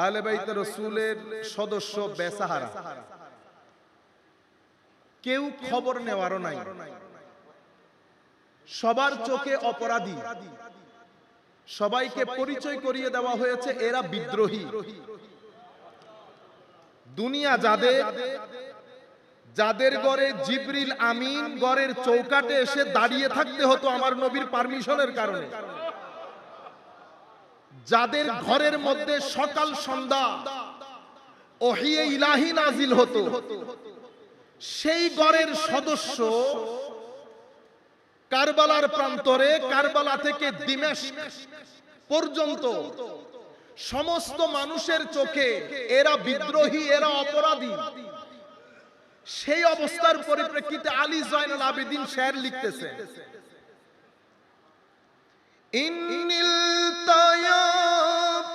আহলে বাইত রসুলের সদস্য বেসাহারা। কেউ খবর নেওয়ারও নাই। সবার চোখে অপরাধী। সবাইকে পরিচয় করিয়ে দেওয়া হয়েছে এরা বিদ্রোহী। দুনিয়া যাদের যাদের ঘরে জিবরিল আমিন ঘরের চৌকাটে এসে দাঁড়িয়ে থাকতে হতো আমার নবীর পারমিশনের কারণে। যাদের ঘরের মধ্যে সকাল সন্ধ্যা ওহিয়ে ইলাহি নাজিল হতো, সেই ঘরের সদস্য কারবালার প্রান্তরে কারবালা থেকে দিমেশ পর্যন্ত সমস্ত মানুষের চোখে এরা বিদ্রোহী, এরা অপরাধী। সেই অবস্থার পরিপ্রেক্ষিতে আলী জয়নুল আবেদিন শের লিখতেছে, ইন্নিল তায়াব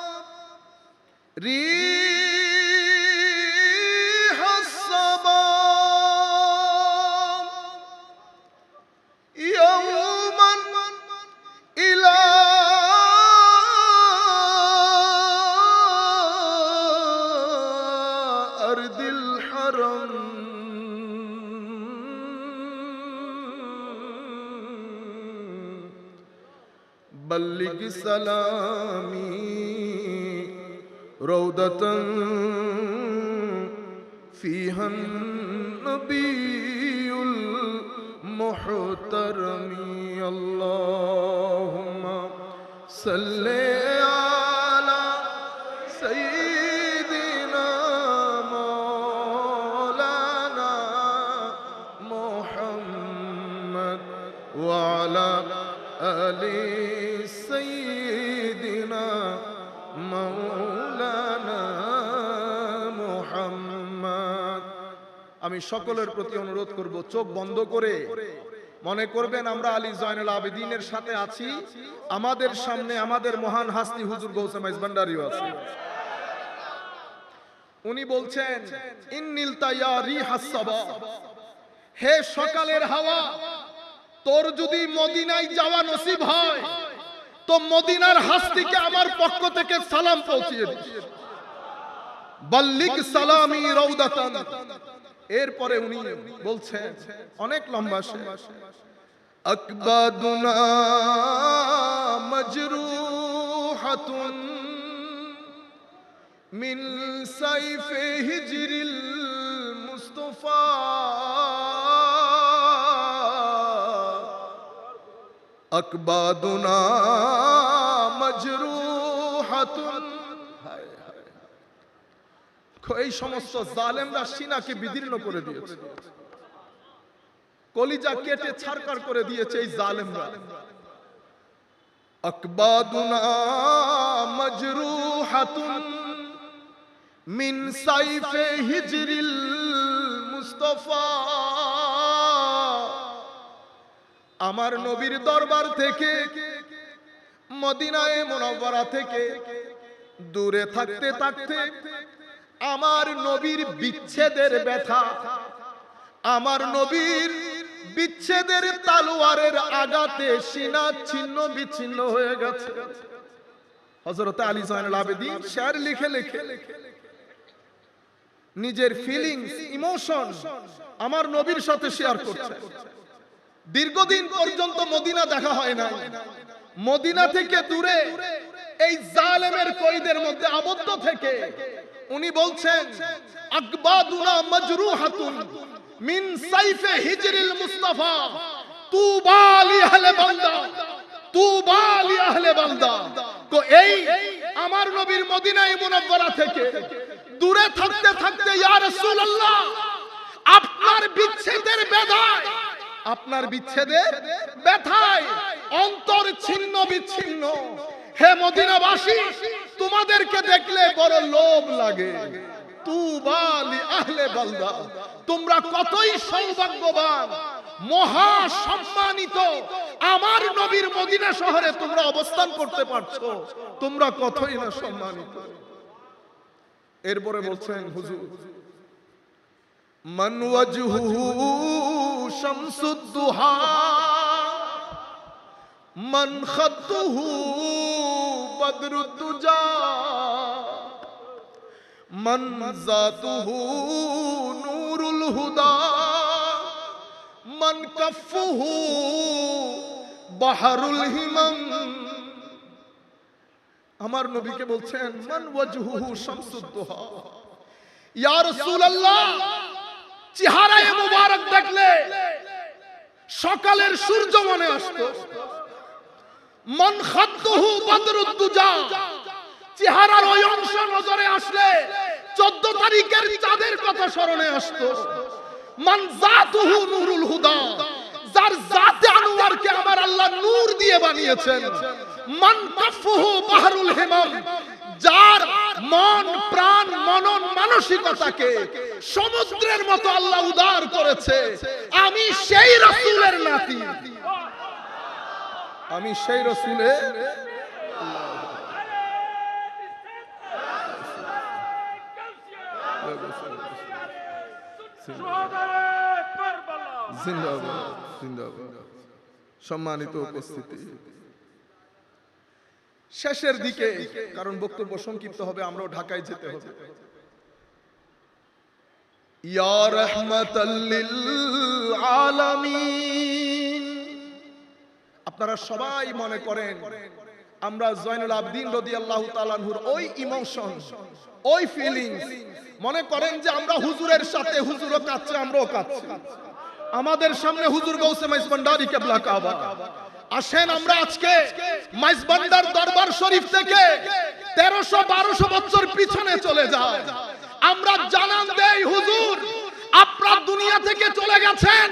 بلغ سلامي روضة فيها النبي المحترم اللهم صل আমি সকলের প্রতি অনুরোধ করব, চোখ বন্ধ করে মনে করবেন আমরা আলী জয়নুল আবেদিনের সাথে আছি। আমাদের সামনে আমাদের মহান হাসনি হুজুর গৌসেম ভান্ডারিও আছে। উনি বলছেন, ইন্নিল হে সকালের হাওয়া, তোর যদি মদিনায় যাওয়া নসিব হয়, তো মদিনার হাসতিকে আমার পক্ষ থেকে সালাম পৌঁছিয়ে দিস। বাল্লিক সালামি রৌদাতান এরপরে উনি বলছেন অনেক লম্বা শেষ আকবাদুনা মজরুহাতুন মিন সাইফে হিজরিল মুস্তাফা। আকবাদুনা মজরুহাতুন এই সমস্ত জালেমরা সিনাকে বিদীর্ণ করে দিয়েছে। কলিজা কেটে ছারকার করে দিয়েছে এই জালেমরা। আকবাদুনা মজরুহাতুন মিন সাইফে হিজরিল মুস্তাফা। আমার নবীর দরবার থেকে, মদিনায় মুনাওয়ারা থেকে, দূরে থাকতে থাকতে আমার নবীর বিচ্ছেদের ব্যথা। আমার নবীর বিচ্ছেদের তালোয়ারের আগাতে সিনা ছিন্ন বিচ্ছিন্ন হয়ে গেছে। হযরত আলী সাইনুল আবেদীন শের লিখে লিখে নিজের ফিলিংস ইমোশন আমার নবীর সাথে শেয়ার করছে। দীর্ঘদিন পর্যন্ত মদিনা দেখা হয় না মদিনা থেকে দূরে এই জালেমের কইদের মধ্যে আবদ্ধ থেকে উনি বলছেন, আকবাদুনা মাজরুহাতুন মিন সাইফে হিজরিল মুস্তাফা। তুবা লি আহলে বান্দা তুবা লি আহলে বান্দা তো এই আমার নবীর মদিনায় মুনাওয়ারা থেকে দূরে থাকতে থাকতে, ইয়া রাসূলুল্লাহ, আপনার বিচ্ছেদের বেদনায় আপনার বিচ্ছেদের ব্যথায় অন্তর ছিন্ন বিচ্ছিন্ন। হে মদিনাবাসী তোমাদেরকে দেখলে বড় লোভ লাগে। তোমরা কতই সৌভাগ্যবান মহা সম্মানিত আমার নবীর মদিনা শহরে তোমরা অবস্থান করতে পারছ, তোমরা কতই না সম্মানিত। এরপরে বলছেন হুজুর মনওয়াজহু মন খতুহু من خطه بدر الدجى من ذاته نور الهدى من كفه بحر الهمم আমার নবীকে বলছেন মান ওয়াজহুহু শামসুদ্দোহা ইয়া রাসূলুল্লাহ চেহারায় মুবারক দেখলে সকালের সূর্য মনে আসতো মান খাদ্দহু বদরুদ্দুজা। চেহারার ওই অংশ নজরে আসলে চোদ্দ তারিখের চাঁদের কথা স্মরণে আসতো। মান জাতুহু নুরুল হুদা। যার জাতে আনোয়ারকে আমার আল্লাহ নূর দিয়ে বানিয়েছেন। মান কাফুহু বাহরুল হিমাম। যার মন, প্রাণ, মনন, মানসিকতাকে সমুদ্রের মতো আল্লাহ উদার করেছে। আমি সেই রাসূলের নাতি। আমি সেই জিন্দাবাদ সম্মানিত উপস্থিতি। শেষের দিকে, কারণ বক্তব্য সংক্ষিপ্ত হবে, আমরাও ঢাকায় যেতে হবে। ইয়া রহমাতাল্লিল আলামিন। আপনারা সবাই মনে করেন, আমরা জয়নুল আবদিন রাদিয়াল্লাহু তাআলাহুর ওই ইমোশন ওই ফিলিংস মনে করেন যে আমরা হুজুরের সাথে হুজুরও কাচ্ছে আমরাও কাচ্ছি আমাদের সামনে হুজুর গৌসে মাইজ ভান্ডারি কেবলা কাবা। আসেন আমরা আজকে মাইজ ভান্ডার দরবার শরীফ থেকে তেরোশো বারোশো বছর পিছনে চলে যায় আমরা জানান দেই, হুজুর, আপনার দুনিয়া থেকে চলে গেছেন।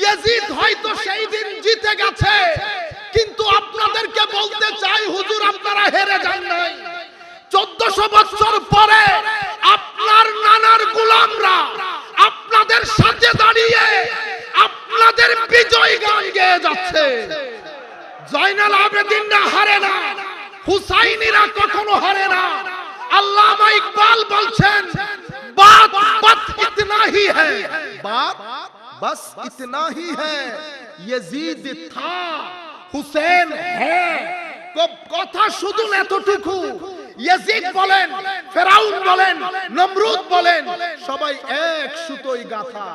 ইয়েজিদ হয়তো সেই হেরে যান নাই চোদ্দশো বছর পরে আপনার নানার গোলামরা আপনাদের সাথে দাঁড়িয়ে আপনাদের বিজয় গান গেয়ে যাচ্ছে জয়নাল আবেদিনরা হারে না হুসাইনিরা কখনো হারে না আল্লামা ইকবাল বলছেন বাত বাত ইতনা হি হ্যায় বাত बस इतना ही है यजीद था হুসেন হ্যাঁ ক- কথা শুধু এতটুকু। ইয়াজিদ বলেন, ফেরাউন বলেন, নমরুদ বলেন, সবাই এক সুতোই গাথা।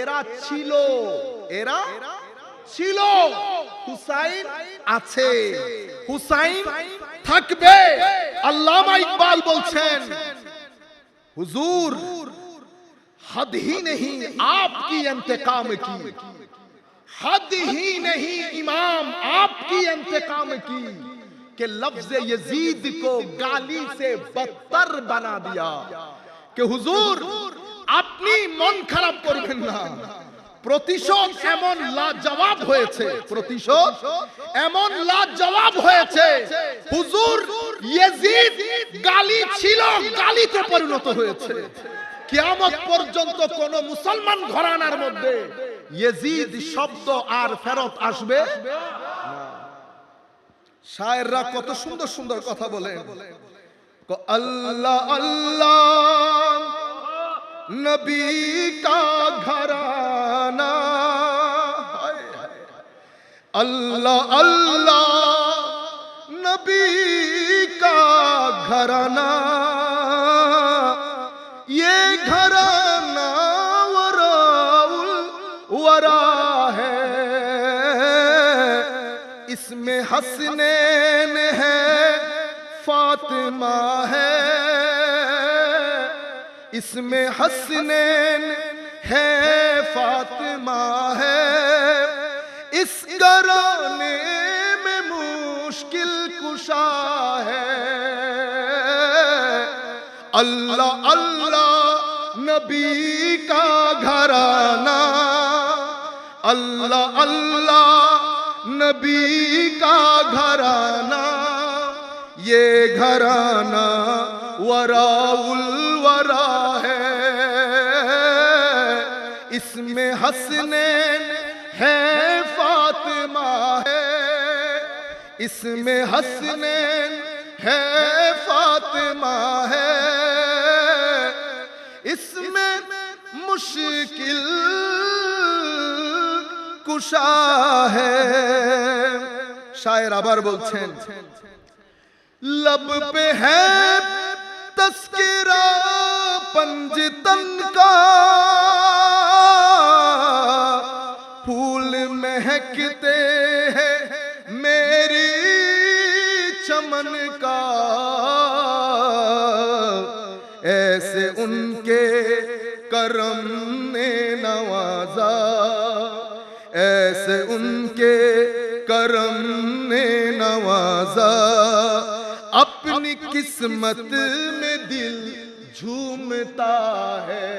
এরা ছিল এরা ছিল। হুসাইন আছে। হুসাইন থাকবে। আল্লামা ইকবাল বলছেন, হুজুর হদ হি নেহি আপকি ইন্তেকাম কি? हद ही नहीं इमाम आपकी इंतकाम की कि लफ्ज यजीद को गाली से बदतर बना दिया कि হুজুর আপনি মন খারাপ করবেন না প্রতিশোধ এমন লাজবাব হয়েছে প্রতিশোধ এমন লাজবাব হয়েছে হুজুর ইয়েজিদ গালি ছিল গালিতে পরিণত হয়েছে কিয়ামত পর্যন্ত কোন মুসলমান ঘরানার মধ্যে ইয়েজিদ শব্দ আর ফেরত আসবে না। শায়েররা কত সুন্দর সুন্দর কথা বলেন ক- আল্লাহ আল্লাহ নবী কা ঘরানা হায় হায়। अल्लाह अल्लाह नबी का घराना جس میں حسنین ہے، فاطمہ ہے۔ اس میں حسنین ہے، فاطمہ ہے۔ اس گرانے میں مشکل کشا ہے۔ اللہ اللہ نبی کا گھرانہ۔ اللہ اللہ نبی کا گھرانہ، یہ گھرانہ وراء الورا ہے۔ اس میں ہنسنے ہے، فاطمہ ہے۔ اس میں ہنسنے ہے، فاطمہ ہے۔ اس میں مشکل কুশা شائر শায়ের আবার বলছেন لب پہ ہے تذکرہ پنجتن کا پھول مہکتے ہیں میری چمن کا ایسے ان کے کرم نے نوازا ایسے ان کے کرم نے نوازا، اپنی قسمت میں دل جھومتا ہے۔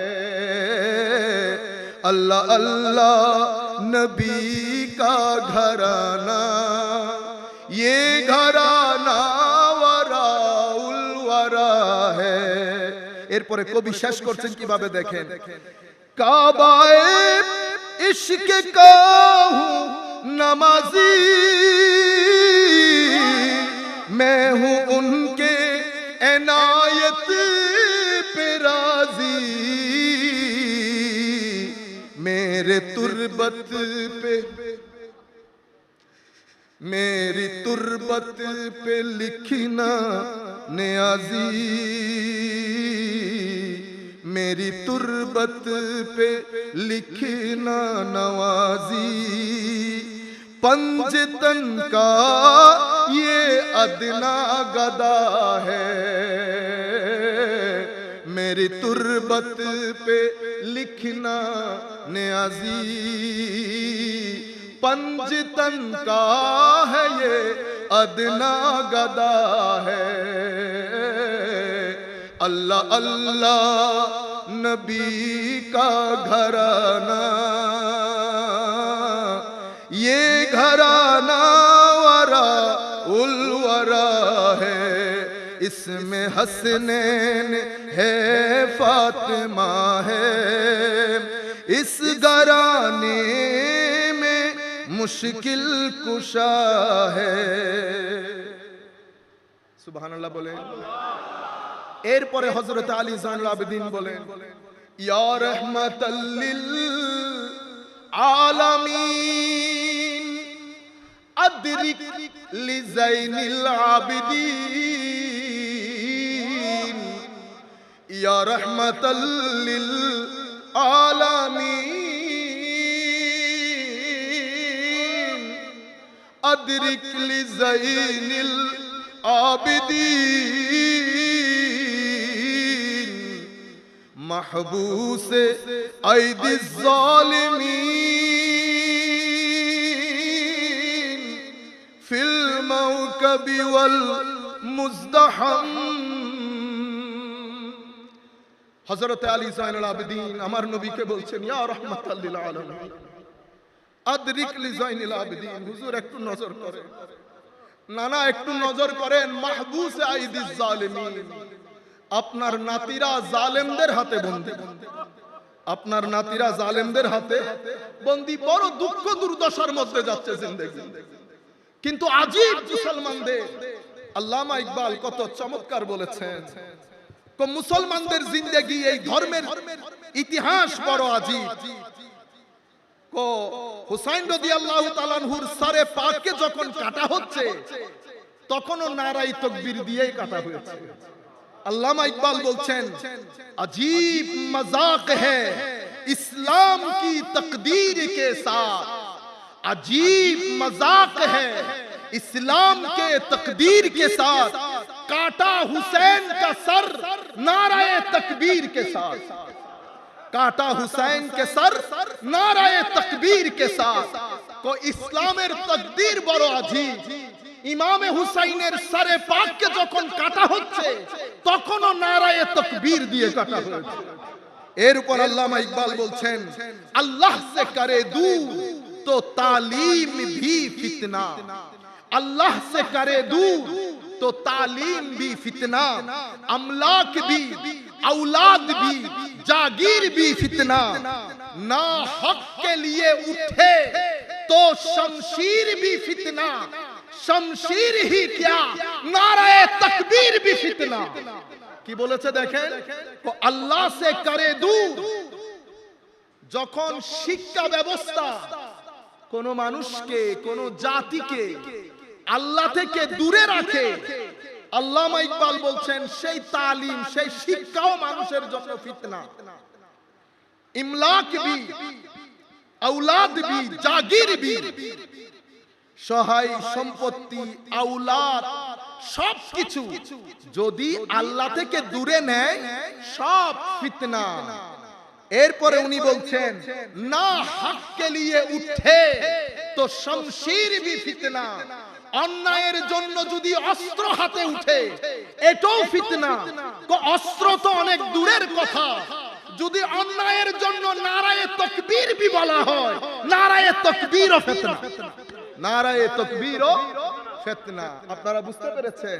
اللہ اللہ نبی کا گھرانا یہ گھرانا ورا الورا ہے۔ ایر پورے کو بھی شش کرچن کی بابے دیکھیں۔ کعبہ کعبۂ عشق کا ہوں نمازی۔ میں ہوں ان کے عنایت پہ راضی۔ میرے تربت پہ، میری تربت پہ لکھنا نیازی۔ میری تربت پہ لکھنا نوازی۔ پنجتن کا یہ ادنا گدا ہے۔ میری تربت پہ لکھنا نیازی۔ پنجتن کا ہے یہ ادنا گدا ہے۔ اللہ اللہ नबी का घराना ये घराना वरा उलवरा है इसमें हसनैन है फातिमा है इस घराने में मुश्किल कुशा है सुबह अल्लाह बोले এরপরে হজরত আলী জানুল আবেদিন বলেন ইয়ার রহমাতাল্লিল আলামিন, আদরিক লিজাইনিল আবিদিন, ইয়া রহমাতাল্লিল আলামিন, আদরিক লিজাইনিল আবিদিন। محبوس أيدي الظالمين في الموكب والمزدحم হযরত আলী সাইনুল আবেদিন আমার নবীকে বলছেন ইয়া রাহমাতাল লিল আলামিন আদরিক লিজাইনিল আবেদিন হুজুর একটু নজর করেন নানা একটু নজর করেন মাহবুস আইদিস জালিমিন আপনার নাতিরা জালেমদের হাতে বন্দী। আপনার নাতিরা জালেমদের হাতে বন্দী। বড় দুঃখ দুর্দশার মধ্যে যাচ্ছে জিন্দেগি। কিন্তু আজীব মুসলমানদের আল্লামা ইকবাল কত চমৎকার বলেছেন। মুসলমানদের জিন্দেগি এই ধর্মের ইতিহাস বড় আজীব। কো হুসাইন রাদিয়াল্লাহু তাআলাহুর সারে পাককে যখন কাটা হচ্ছে, তখনও নারাই তকবীর দিয়েই কাটা হয়েছে। علامہ اقبال بولچین عجیب مزاق ہے اسلام کی تقدیر کے ساتھ۔ عجیب مزاق ہے اسلام کے تقدیر کے ساتھ۔ کاٹا حسین کا سر نعرہ تکبیر کے ساتھ۔ کاٹا حسین کے سر نعرہ تکبیر کے ساتھ۔ کو اسلام تقدیر برو عجیب۔ ইমামে হুসাইনের সারে পাককে যখন কাটা হচ্ছে, তখনও নারায়ে তকবীর দিয়ে কাটা হয়েছে। এর উপর আল্লামা ইকবাল বলছেন, আল্লাহ সে করে দু তো তালিম ভি ফিতনা। আল্লাহ সে করে দু তো তালিম ভি ফিতনা। আমলাক ভি اولاد ভি, জাগির ভি ফিতনা। না হক কে লিয়ে উঠে, তো শমশির ভি ফিতনা। শমশির হি কিয়া, নারায়ে তাকবীর বি ফিতনা। কি বলেছে দেখেন? আল্লাহ সে করে দু। যখন শিক্ষা ব্যবস্থা কোন মানুষকে, কোন জাতিকে আল্লাহ থেকে দূরে রাখে, আল্লামা ইকবাল বলছেন, সেই তালিম, সেই শিক্ষাও মানুষের জন্য ফিতনা। ইমলাক বি আউলাদ বি জাগির বি সহায় সম্পত্তি, আউলাদ, সবকিছু যদি আল্লাহ থেকে দূরে নেয়, সব ফিতনা। এরপরে উনি বলছেন, না হককে লিয়ে উঠে তো শমশির বি ফিতনা। অন্যায়ের জন্য যদি অস্ত্র হাতে উঠে, এটাও ফিতনা। অস্ত্র তো অনেক দূরের কথা। যদি অন্যায়ের জন্য নারায়ে তকবীর বি বলা হয়, নারায়ে তকবীর ফিতনা। নারায়ে তকবীর ও ফিতনা। আপনারা বুঝতে পেরেছেন?